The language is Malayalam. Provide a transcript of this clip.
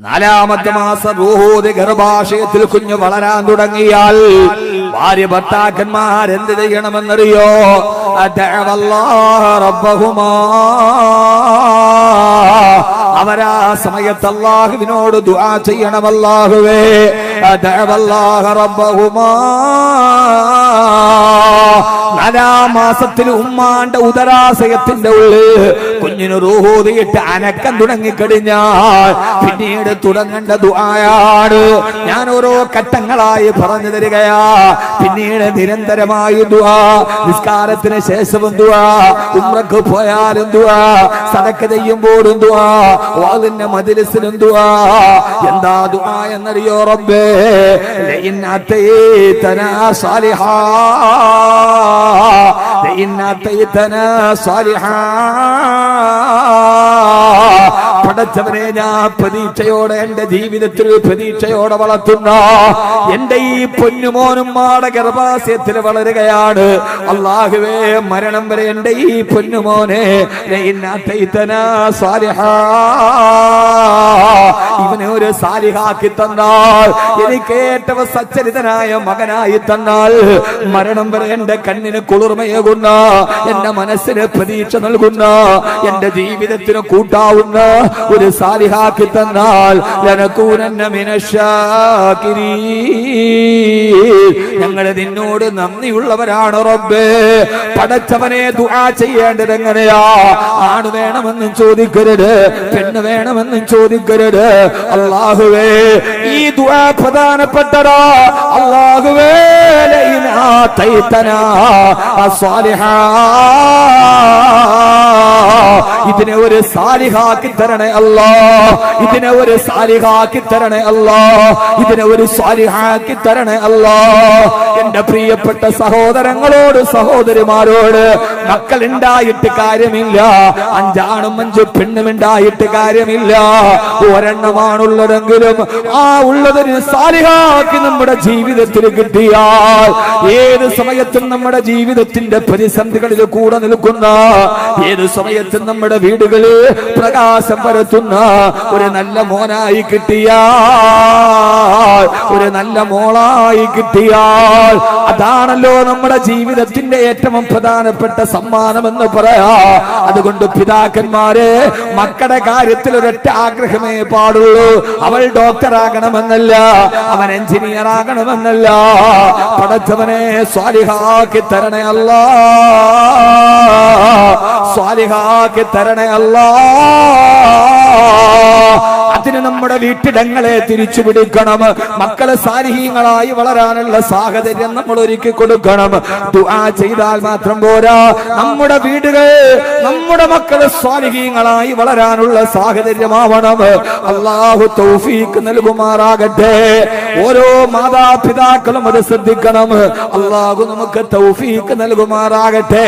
നാലാമത്തെ മാസം റൂഹൂതി ഗർഭാശയത്തിൽ കുഞ്ഞു വളരാൻ തുടങ്ങിയാൽ ഭാര്യ ഭർത്താക്കന്മാരെന്ത് ചെയ്യണമെന്നറിയോ? റബ്ബഹുമാ. അവരാ സമയത്ത് അള്ളാഹുവിനോട് ദുആ ചെയ്യണം അല്ലാഹുവേ. റബ്ബഹുമാ. മാസത്തിൽ ഉമ്മാന്റെ ഉദരാശയത്തിന്റെ ഉള്ളിൽ കുഞ്ഞിന് റൂഹോതിയിട്ട് അനക്കം തുടങ്ങിക്കഴിഞ്ഞാൽ പിന്നീട് തുടങ്ങേണ്ട ദുആയാണ്. ഞാൻ ഓരോ ഘട്ടങ്ങളായി പറഞ്ഞു തരികയാ. പിന്നീട് നിരന്തരമായി ദുആ നിസ്കാരത്തിന് ശേഷവും ദുആ ഉമ്രക്ക് പോയാലും ദുആ സടക്ക് ചെയ്യുമ്പോഴും ദുആ വാളിന്റെ മജിലിസിലും ദുആ. എന്താ ദുആ എന്നറിയോ റബ്ബേ? ലൈൻ അത്തൈതനാ സാലിഹാ. പടച്ചവനെ ഞാൻ പ്രതീക്ഷയോടെ എന്റെ ജീവിതത്തിൽ പ്രതീക്ഷയോടെ വളർത്തുന്ന. എന്റെ ഈ പൊന്നുമോനും മാടെ ഗർഭാശയത്തിൽ വളരുകയാണ്. അള്ളാഹുവേ മരണം വരെ എന്റെ ഈ പൊന്നുമോനെ ഇന്നാത്തൈത്തന സാലിഹാ. ഇവനെ ഒരു സാലിഹാക്കി തന്നാൽ എനിക്ക് ഏറ്റവും സച്ചരിതനായ മകനായി തന്നാൽ മരണം വരെ എന്റെ കണ്ണിന് കുളിർമയേകുന്ന എന്റെ മനസ്സിന് പ്രതീക്ഷ നൽകുന്ന എന്റെ ജീവിതത്തിന് കൂട്ടാവുന്ന ഒരു സാലിഹാക്കി തന്നാൽ മിനശാകിരീ. ഞങ്ങൾ നിന്നോട് നന്ദിയുള്ളവരാണ് റബ്ബേ. പടച്ചവനെ ദുആ ചെയ്യേണ്ടത് എങ്ങനെയാ ആണ് വേണമെന്നും ചോദിക്കരുത് പെണ്ണ് വേണമെന്നും ചോദിക്കരുത് അള്ളാഹുവേ ഈ ദുആ പ്രധാനപ്പെട്ടതാ. അള്ളാഹുവേ ലൈനാ തൈതനാ അസ്വാലിഹാ ഒരു സാലിഹാക്കി തരണേ അല്ലാ ഇതിനെ ഒരു സാലിഹാക്കി തരണേ അല്ലാ ഇതിനെ ഒരു സാലിഹാക്കി തരണേ അല്ലാ എന്റെ പ്രിയപ്പെട്ട സഹോദരങ്ങളോട് സഹോദരിമാരോട് മക്കൾ ഉണ്ടായിട്ട് കാര്യമില്ല. അഞ്ചാണും അഞ്ചു പെണ്ണും ഉണ്ടായിട്ട് കാര്യമില്ല. ഒരെണ്ണമാണുള്ളതെങ്കിലും ആ ഉള്ളതിന് സാലിഹാക്കി നമ്മുടെ ജീവിതത്തിൽ കിട്ടിയാൽ ഏത് സമയത്തും നമ്മുടെ ജീവിതത്തിന്റെ പ്രതിസന്ധികളിൽ കൂടെ നിൽക്കുന്ന ഏത് സമയത്തും നമ്മുടെ വീടുകളിൽ പ്രകാശം പരത്തുന്ന ഒരു നല്ല മോനായി കിട്ടിയാൽ ഒരു നല്ല മോളായി കിട്ടിയാൽ അതാണല്ലോ നമ്മുടെ ജീവിതത്തിന്റെ ഏറ്റവും പ്രധാനപ്പെട്ട സമ്മാനം എന്ന് പറയാ. അതുകൊണ്ട് പിതാക്കന്മാരെ മക്കളുടെ കാര്യത്തിൽ ഒരൊറ്റ ആഗ്രഹമേ പാടുള്ളൂ. അവൾ ഡോക്ടർ ആകണമെന്നല്ല അവൻ എഞ്ചിനീയർ ആകണമെന്നല്ല. പടച്ചവനെ സ്വാലിഹാക്കി തരണേ അല്ലാ. സ്വാലിഹാക്കി തരണേ അല്ലാ. അതിന് നമ്മുടെ വീട്ടിടങ്ങളെ തിരിച്ചു പിടിക്കണം മക്കളെ സാരിഹീങ്ങളായി വളരാനുള്ള സാഹചര്യം നമ്മൾ ഒരുക്കി കൊടുക്കണം. ദുആ ചെയ്താൽ മാത്രം പോരാ. നമ്മുടെ വീടുകൾ നമ്മുടെ മക്കളെ സ്വാലിഹീങ്ങളായി വളരാനുള്ള സാഹചര്യമാവണം. അള്ളാഹു തൗഫീക്ക് നൽകുമാറാകട്ടെ. ഓരോ മാതാപിതാക്കളും അത് ശ്രദ്ധിക്കണം. അള്ളാഹു നമുക്ക് തൗഫീക്ക് നൽകുമാറാകട്ടെ.